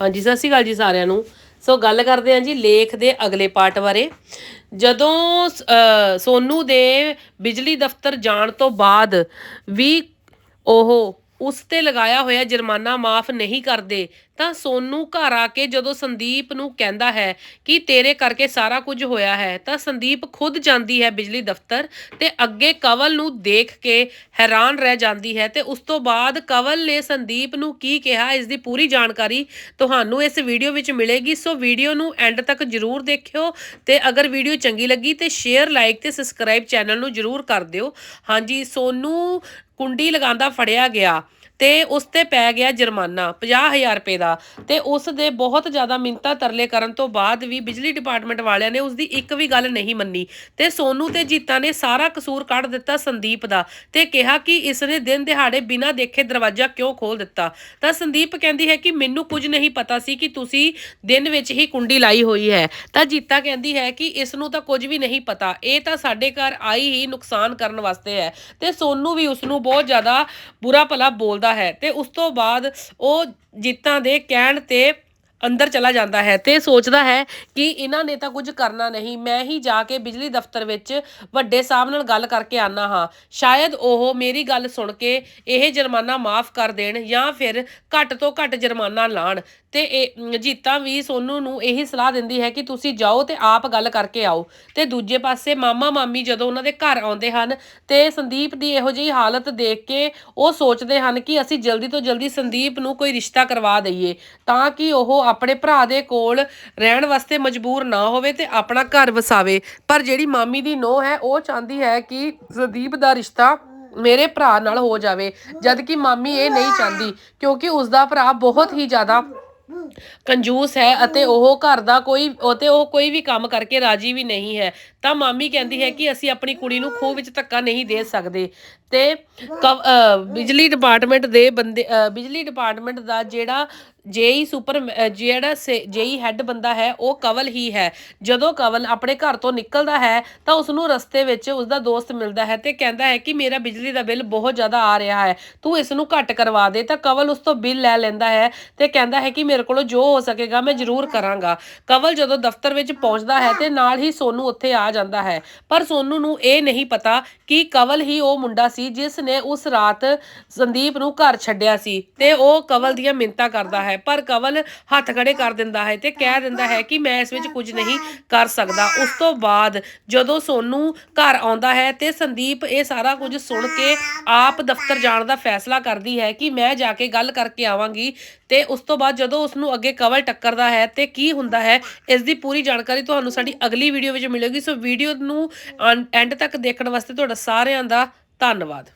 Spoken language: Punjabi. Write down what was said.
ਹਾਂਜੀ ਸਤਿ ਸ਼੍ਰੀ ਅਕਾਲ ਜੀ ਸਾਰਿਆਂ ਨੂੰ। ਸੋ ਗੱਲ ਕਰਦੇ ਹਾਂ ਜੀ ਲੇਖ ਦੇ ਅਗਲੇ ਪਾਰਟ ਬਾਰੇ। ਜਦੋਂ ਅ, ਸੋਨੂ ਦੇ ਬਿਜਲੀ ਦਫ਼ਤਰ ਜਾਣ ਤੋਂ ਬਾਅਦ ਵੀ ਉਹ ਉਸ ਤੇ ਲਗਾਇਆ ਹੋਇਆ ਜੁਰਮਾਨਾ ਮਾਫ ਨਹੀਂ ਕਰਦੇ ਤਾਂ ਸੋਨੂ ਘਰ ਆ ਕੇ ਜਦੋਂ ਸੰਦੀਪ ਨੂੰ ਕਹਿੰਦਾ ਹੈ ਕਿ ਤੇਰੇ ਕਰਕੇ ਸਾਰਾ ਕੁਝ ਹੋਇਆ ਹੈ, ਤਾਂ ਸੰਦੀਪ ਖੁਦ ਜਾਂਦੀ ਹੈ ਬਿਜਲੀ ਦਫ਼ਤਰ ਤੇ ਅੱਗੇ ਕਵਲ ਨੂੰ ਦੇਖ ਕੇ ਹੈਰਾਨ ਰਹਿ ਜਾਂਦੀ ਹੈ ਤੇ ਉਸ ਤੋਂ ਬਾਅਦ ਕਵਲ ਨੇ ਸੰਦੀਪ ਨੂੰ ਕੀ ਕਿਹਾ, ਇਸ ਦੀ ਪੂਰੀ ਜਾਣਕਾਰੀ ਤੁਹਾਨੂੰ ਇਸ ਵੀਡੀਓ ਵਿੱਚ ਮਿਲੇਗੀ, ਸੋ ਵੀਡੀਓ ਨੂੰ ਐਂਡ ਤੱਕ ਜਰੂਰ ਦੇਖਿਓ ਤੇ ਅਗਰ ਵੀਡੀਓ ਚੰਗੀ ਲੱਗੀ ਤੇ ਸ਼ੇਅਰ, ਲਾਈਕ ਤੇ ਸਬਸਕ੍ਰਾਈਬ ਚੈਨਲ ਨੂੰ ਜਰੂਰ ਕਰ ਦਿਓ। ਹਾਂਜੀ, ਸੋਨੂ ਕੁੰਡੀ ਲਗਾਉਂਦਾ ਫੜਿਆ ਗਿਆ। ਤੇ ਉਸ ਤੇ ਪੈ ਗਿਆ ਜੁਰਮਾਨਾ 50000 ਰੁਪਏ ਦਾ ਤੇ ਉਸ ਦੇ ਬਹੁਤ ਜ਼ਿਆਦਾ ਮਿੰਤਾ ਤਰਲੇ ਕਰਨ ਤੋਂ ਬਾਅਦ ਵੀ ਬਿਜਲੀ ਡਿਪਾਰਟਮੈਂਟ ਵਾਲਿਆਂ ਨੇ ਉਸ ਦੀ ਇੱਕ ਵੀ ਗੱਲ ਨਹੀਂ ਮੰਨੀ ਤੇ ਸੋਨੂ ਤੇ ਜੀਤਾ ਨੇ ਸਾਰਾ ਕਸੂਰ ਕੱਢ ਦਿੱਤਾ ਸੰਦੀਪ ਦਾ ਤੇ ਕਿਹਾ ਕਿ ਇਸ ਨੇ ਦਿਨ ਦਿਹਾੜੇ ਬਿਨਾਂ ਦੇਖੇ ਦਰਵਾਜ਼ਾ ਕਿਉਂ ਖੋਲ ਦਿੱਤਾ। ਤਾਂ ਸੰਦੀਪ ਕਹਿੰਦੀ ਹੈ ਕਿ ਮੈਨੂੰ ਕੁਝ ਨਹੀਂ ਪਤਾ ਸੀ ਕਿ ਤੁਸੀਂ ਦਿਨ ਵਿੱਚ ਹੀ ਕੁੰਡੀ ਲਾਈ ਹੋਈ ਹੈ। ਤਾਂ ਜੀਤਾ ਕਹਿੰਦੀ ਹੈ ਕਿ ਇਸ ਨੂੰ ਤਾਂ ਕੁਝ ਵੀ ਨਹੀਂ ਪਤਾ। ਇਹ ਤਾਂ ਸਾਡੇ ਘਰ ਆਈ ਹੀ ਨੁਕਸਾਨ ਕਰਨ ਵਾਸਤੇ ਹੈ ਤੇ ਸੋਨੂ ਵੀ ਉਸ ਨੂੰ ਬਹੁਤ ਜ਼ਿਆਦਾ ਬੁਰਾ ਭਲਾ ਬੋਲਦਾ ਹੈ ਤੇ ਉਸ ਤੋਂ ਬਾਅਦ ਉਹ ਜੀਤਾਂ ਦੇ ਕਹਿਣ ਤੇ ਅੰਦਰ ਚਲਾ ਜਾਂਦਾ ਹੈ ਤੇ ਸੋਚਦਾ ਹੈ ਕਿ ਇਹਨਾਂ ਨੇ ਤਾਂ ਕੁਝ ਕਰਨਾ ਨਹੀਂ। ਮੈਂ ਹੀ ਜਾ ਕੇ ਬਿਜਲੀ ਦਫ਼ਤਰ ਵਿੱਚ ਵੱਡੇ ਸਾਹਿਬ ਨਾਲ ਗੱਲ ਕਰਕੇ ਆਨਾ ਹਾਂ। ਸ਼ਾਇਦ ਉਹ ਮੇਰੀ ਗੱਲ ਸੁਣ ਕੇ ਇਹ ਜੁਰਮਾਨਾ ਮਾਫ ਕਰ ਦੇਣ ਜਾਂ ਫਿਰ ਘੱਟ ਤੋਂ ਘੱਟ ਜੁਰਮਾਨਾ ਲਾਣ। ਤੇ ਇਹ ਜੀਤਾ ਵੀ ਸੋਨੂ ਨੂੰ ਇਹੀ ਸਲਾਹ ਦਿੰਦੀ ਹੈ ਕਿ ਤੁਸੀਂ ਜਾਓ ਤੇ ਆਪ ਗੱਲ ਕਰਕੇ ਆਓ। ਤੇ ਦੂਜੇ ਪਾਸੇ ਮਾਮਾ ਮਾਮੀ ਜਦੋਂ ਉਹਨਾਂ ਦੇ ਘਰ ਆਉਂਦੇ ਹਨ ਤੇ ਸੰਦੀਪ ਦੀ ਇਹੋ ਜਿਹੀ ਹਾਲਤ ਦੇਖ ਕੇ ਉਹ ਸੋਚਦੇ ਹਨ ਕਿ ਅਸੀਂ ਜਲਦੀ ਤੋਂ ਜਲਦੀ ਸੰਦੀਪ ਨੂੰ ਕੋਈ ਰਿਸ਼ਤਾ ਕਰਵਾ ਦਈਏ। ਤਾਂ ਕਿ ਉਹ ਆਪਣੇ ਭਰਾ ਦੇ ਕੋਲ ਰਹਿਣ ਵਾਸਤੇ ਮਜਬੂਰ ਨਾ ਹੋਵੇ ਤੇ ਆਪਣਾ ਘਰ ਵਸਾਵੇ। ਪਰ ਜਿਹੜੀ ਮਾਮੀ ਦੀ ਨੋਹ ਹੈ ਉਹ ਚਾਹੁੰਦੀ ਹੈ ਕਿ ਸੰਦੀਪ ਦਾ ਰਿਸ਼ਤਾ ਮੇਰੇ ਭਰਾ ਨਾਲ ਹੋ ਜਾਵੇ ਜਦ ਕਿ ਮਾਮੀ ਇਹ ਨਹੀਂ ਚਾਹੁੰਦੀ ਕਿਉਂਕਿ ਉਸ ਦਾ ਭਰਾ ਬਹੁਤ ਹੀ ਜ਼ਿਆਦਾ ਕੰਜੂਸ ਹੈ ਅਤੇ ਉਹ ਘਰ ਦਾ ਕੋਈ ਅਤੇ ਉਹ ਕੋਈ ਵੀ ਕੰਮ ਕਰਕੇ ਰਾਜੀ ਵੀ ਨਹੀਂ ਹੈ। ਤਾਂ ਮਾਮੀ ਕਹਿੰਦੀ ਹੈ ਕਿ ਅਸੀਂ ਆਪਣੀ ਕੁੜੀ ਨੂੰ ਖੂਹ ਵਿੱਚ ਧੱਕਾ ਨਹੀਂ ਦੇ ਸਕਦੇ। ਤੇ ਕਵ- ਅ, ਬਿਜਲੀ ਡਿਪਾਰਟਮੈਂਟ ਦੇ ਬੰਦੇ ਅ, ਬਿਜਲੀ ਡਿਪਾਰਟਮੈਂਟ ਦਾ ਜਿਹੜਾ ਜੇਈ ਸੁਪਰ ਅ, ਜਿਹੜਾ ਜੇਈ ਹੈੱਡ ਬੰਦਾ ਹੈ ਉਹ ਕਵਲ ਹੀ ਹੈ। ਜਦੋਂ ਕਵਲ ਆਪਣੇ ਘਰ ਤੋਂ ਨਿਕਲਦਾ ਹੈ ਤਾਂ ਉਸ ਨੂੰ ਰਸਤੇ ਵਿੱਚ ਉਸ ਦਾ ਦੋਸਤ ਮਿਲਦਾ ਹੈ ਤੇ ਕਹਿੰਦਾ ਹੈ ਕਿ ਮੇਰਾ ਬਿਜਲੀ ਦਾ ਬਿੱਲ ਬਹੁਤ ਜ਼ਿਆਦਾ ਆ ਰਿਹਾ ਹੈ ਤੂੰ ਇਸ ਨੂੰ ਘੱਟ ਕਰਵਾ ਦੇ। ਤਾਂ ਕਵਲ ਉਸ ਤੋਂ ਬਿੱਲ ਲੈ ਲੈਂਦਾ ਹੈ ਤੇ ਕਹਿੰਦਾ ਹੈ ਕਿ ਮੇਰੇ ਕੋਲੋਂ ਜੋ ਹੋ ਸਕੇਗਾ ਮੈਂ ਜ਼ਰੂਰ ਕਰਾਂਗਾ। ਕਵਲ ਜਦੋਂ ਦਫ਼ਤਰ ਵਿੱਚ ਪਹੁੰਚਦਾ ਹੈ ਤੇ ਨਾਲ ਹੀ ਸੋਨੂ ਉੱਥੇ ਆ ਜਾਂਦਾ ਹੈ। ਪਰ ਸੋਨੂ ਨੂੰ ਇਹ ਨਹੀਂ ਪਤਾ ਕਿ ਕਵਲ ਹੀ ਉਹ ਮੁੰਡਾ ਸੀ ਜਿਸ ਨੇ ਉਸ ਰਾਤ ਸੰਦੀਪ ਨੂੰ ਘਰ ਛੱਡਿਆ ਸੀ ਤੇ ਉਹ ਕਵਲ ਦੀਆਂ ਮਿੰਤਾ ਕਰਦਾ ਹੈ। ਪਰ ਕਵਲ ਹੱਥ ਖੜੇ ਕਰ ਦਿੰਦਾ ਹੈ ਤੇ ਕਹਿ ਦਿੰਦਾ ਹੈ ਕਿ ਮੈਂ ਇਸ ਵਿੱਚ ਕੁਝ ਨਹੀਂ ਕਰ ਸਕਦਾ। ਉਸ ਤੋਂ ਬਾਅਦ ਜਦੋਂ ਸੋਨੂ ਘਰ ਆਉਂਦਾ ਹੈ ਤੇ ਸੰਦੀਪ ਇਹ ਸਾਰਾ ਕੁਝ ਸੁਣ ਕੇ ਆਪ ਦਫ਼ਤਰ ਜਾਣ ਦਾ ਫੈਸਲਾ ਕਰਦੀ ਹੈ ਕਿ ਮੈਂ ਜਾ ਕੇ ਗੱਲ ਕਰਕੇ ਆਵਾਂਗੀ ਤੇ ਉਸ ਤੋਂ ਬਾਅਦ ਜਦੋਂ ਉਸ ਨੂੰ ਅੱਗੇ ਕਵਲ ਟੱਕਰਦਾ ਹੈ ਤੇ ਕੀ ਹੁੰਦਾ ਹੈ ਇਸ ਦੀ ਪੂਰੀ ਜਾਣਕਾਰੀ ਤੁਹਾਨੂੰ ਸਾਡੀ ਅਗਲੀ ਵੀਡੀਓ ਵਿੱਚ ਮਿਲੇਗੀ। ਸੋ ਵੀਡੀਓ ਨੂੰ ਐਂਡ ਤੱਕ ਦੇਖਣ ਵਾਸਤੇ ਤੁਹਾਡਾ ਸਾਰਿਆਂ ਦਾ ਧੰਨਵਾਦ।